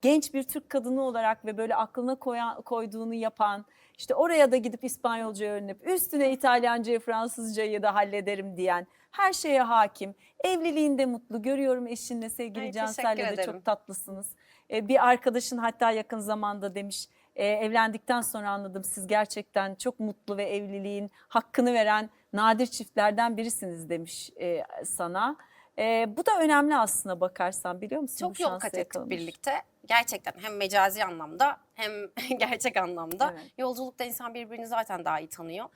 genç bir Türk kadını olarak ve böyle aklına koyan, koyduğunu yapan, işte oraya da gidip İspanyolca öğrenip üstüne İtalyancayı, Fransızcayı da hallederim diyen, her şeye hakim, evliliğinde mutlu. Görüyorum eşinle sevgili Ay, Cansel'le de ederim. çok tatlısınız. Ee, bir arkadaşın hatta yakın zamanda demiş, e, evlendikten sonra anladım siz gerçekten çok mutlu ve evliliğin hakkını veren nadir çiftlerden birisiniz demiş e, sana. E, bu da önemli aslında bakarsan biliyor musun? Çok yol kat ettik birlikte. Gerçekten hem mecazi anlamda hem gerçek anlamda. Evet. Yolculukta insan birbirini zaten daha iyi tanıyor.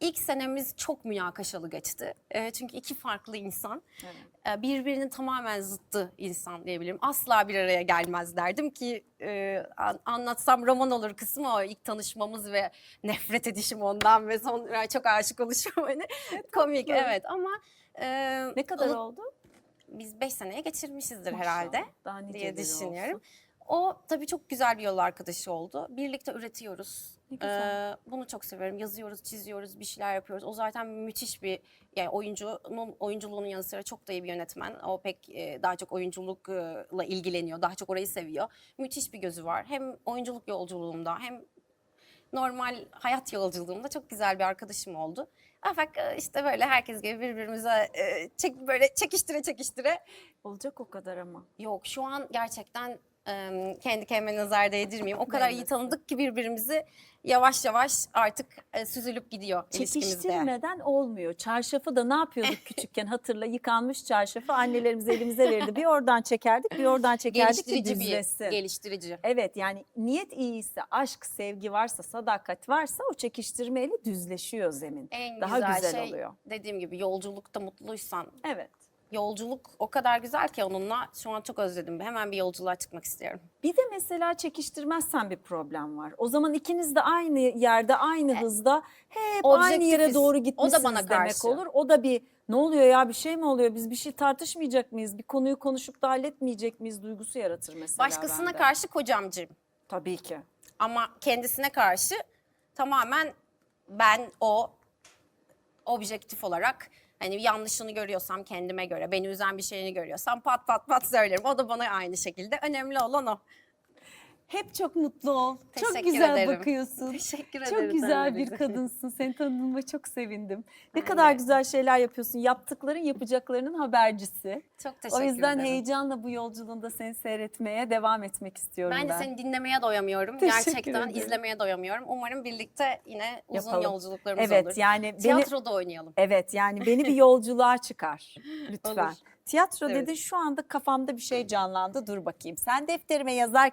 İlk senemiz çok münakaşalı geçti. E, çünkü iki farklı insan. Evet. e, birbirinin tamamen zıttı insan diyebilirim. Asla bir araya gelmez derdim ki e, an- anlatsam roman olur kısmı o ilk tanışmamız ve nefret edişim ondan ve sonra çok aşık oluşum hani komik evet ama e, Ne kadar onu- oldu? Biz beş seneye geçirmişizdir Maşallah, herhalde Daha diye niceleri düşünüyorum. olsun. O tabii çok güzel bir yol arkadaşı oldu. Birlikte üretiyoruz. Ee, bunu çok seviyorum. Yazıyoruz, çiziyoruz, bir şeyler yapıyoruz. O zaten müthiş bir yani oyuncunun oyunculuğunun yanı sıra çok da iyi bir yönetmen. O pek e, daha çok oyunculukla ilgileniyor. Daha çok orayı seviyor. Müthiş bir gözü var. Hem oyunculuk yolculuğumda hem normal hayat yolculuğumda çok güzel bir arkadaşım oldu. Afak e, işte böyle herkes gibi birbirimize e, çek, böyle çekiştire çekiştire Olacak o kadar ama. Yok şu an gerçekten kendi kendime nazar değdirmeyeyim. O kadar iyi tanıdık ki birbirimizi yavaş yavaş artık e, süzülüp gidiyor. Çekiştirmeden olmuyor. Çarşafı da ne yapıyorduk küçükken hatırla yıkanmış çarşafı annelerimiz elimize verirdi. Bir oradan çekerdik bir oradan çekerdik ki Geliştirici bir, düzlesin. geliştirici. Evet yani niyet iyiyse, aşk, sevgi varsa, sadakat varsa o çekiştirmeyle düzleşiyor zemin. En Daha güzel, güzel şey oluyor. dediğim gibi yolculukta mutluysan Evet. Yolculuk o kadar güzel ki onunla şu an çok özledim. Hemen bir yolculuğa çıkmak istiyorum. Bir de mesela çekiştirmezsen bir problem var. O zaman ikiniz de aynı yerde, aynı hızda hep aynı yere doğru E, O da gitmişsiniz bana demek karşı. olur. O da bir ne oluyor ya bir şey mi oluyor? Biz bir şey tartışmayacak mıyız? Bir konuyu konuşup da halletmeyecek miyiz duygusu yaratır mesela Başkasına bende. karşı kocamcıyım. Tabii ki. Ama kendisine karşı tamamen ben o objektif olarak hani yanlışını görüyorsam kendime göre, beni üzen bir şeyini görüyorsam pat pat pat söylerim. O da bana aynı şekilde. Önemli olan o. Hep çok mutlu ol. çok Teşekkür güzel ederim. bakıyorsun. Teşekkür Çok ederim. güzel bir kadınsın. Seni tanıdığıma çok sevindim. Ne Ben kadar güzel şeyler yapıyorsun. Yaptıkların yapacaklarının habercisi. Çok teşekkür O yüzden ederim. heyecanla bu yolculuğunda seni seyretmeye devam etmek istiyorum ben. Ben de seni dinlemeye doyamıyorum. Teşekkür Gerçekten ederim. izlemeye doyamıyorum. Umarım birlikte yine uzun Yapalım. yolculuklarımız Evet olur. yani beni Tiyatroda oynayalım. evet yani beni bir yolculuğa çıkar lütfen. Olur. Tiyatro Evet. dedin şu anda kafamda bir şey canlandı. Dur bakayım. Sen defterime yazarken